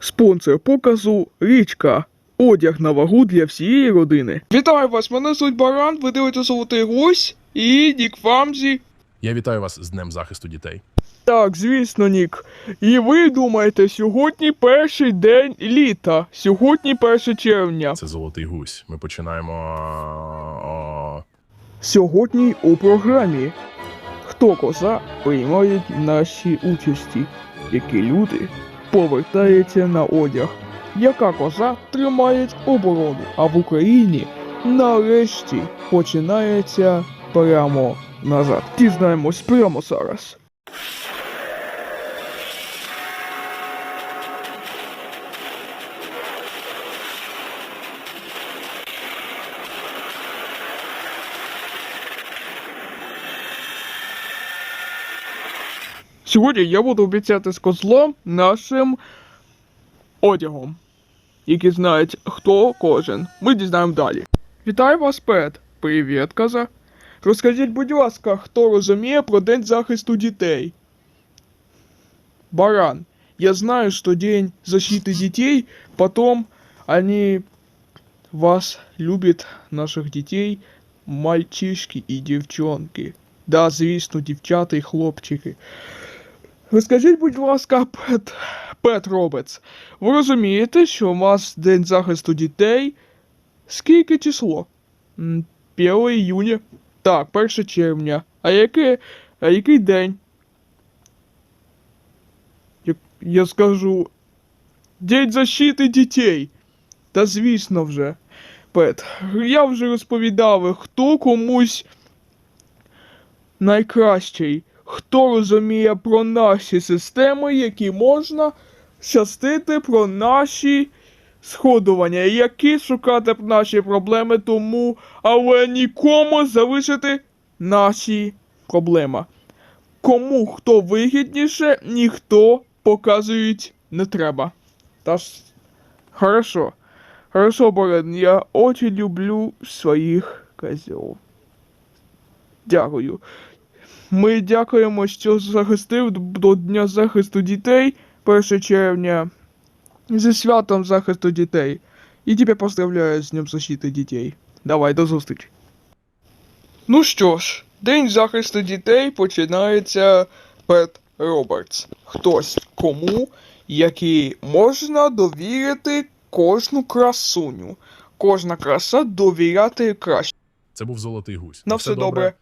Спонсор показу Річка. Одяг на вагу для всієї родини. Вітаю вас! Мене звуть Баран, ви дивитесь Золотий Гусь і Нік Фамзі. Я вітаю вас з Днем захисту дітей. Так, звісно, Нік. І ви думаєте, сьогодні перший день літа. Сьогодні 1 червня. Це золотий гусь. Ми починаємо. Сьогодні у програмі Хто коза приймають наші участі, які люди повертаються на одяг, яка коза тримає оборону, а в Україні нарешті починається прямо назад. Дізнаємось прямо зараз. Сьогодні я буду обіцяти з козлом нашим одягом, які знають, хто кожен. Ми дізнаємо далі. Вітаю вас, Пет. Привіт, коза. Розкажіть, будь ласка, хто розуміє про День захисту дітей? Баран. Я знаю, что День защиты детей, потом они вас любят, наших детей, мальчишки і дівчонки. Да, звісно, дівчата і хлопчики. Розкажіть, будь ласка, Пет, Пет Робец, ви розумієте, що у вас День захисту дітей? Скільки число? М, 1 іюня. Так, 1 червня. А яке, а який день? Я, я скажу. День защити дітей. Та звісно вже. Пет, я вже розповідав, хто комусь найкращий, хто розуміє про наші системи, які можна щастити про наші сходування, які шукати наші проблеми, тому, але нікому залишити наші проблеми. Кому хто вигідніше, ніхто показують не треба. Та ж хорошо. Хорошо, Борен, я очень люблю своїх козьов. Дякую. Ми дякуємо, що захистив до Дня захисту дітей 1 червня. Зі святом захисту дітей. І тебе поздравляю з Днем защити дітей. Давай, до зустрічі. Ну що ж, День захисту дітей починається Пет Робертс. Хтось кому, який можна довірити кожну красуню. Кожна краса довіряти краще. Це був золотий гусь. На все добре. добре.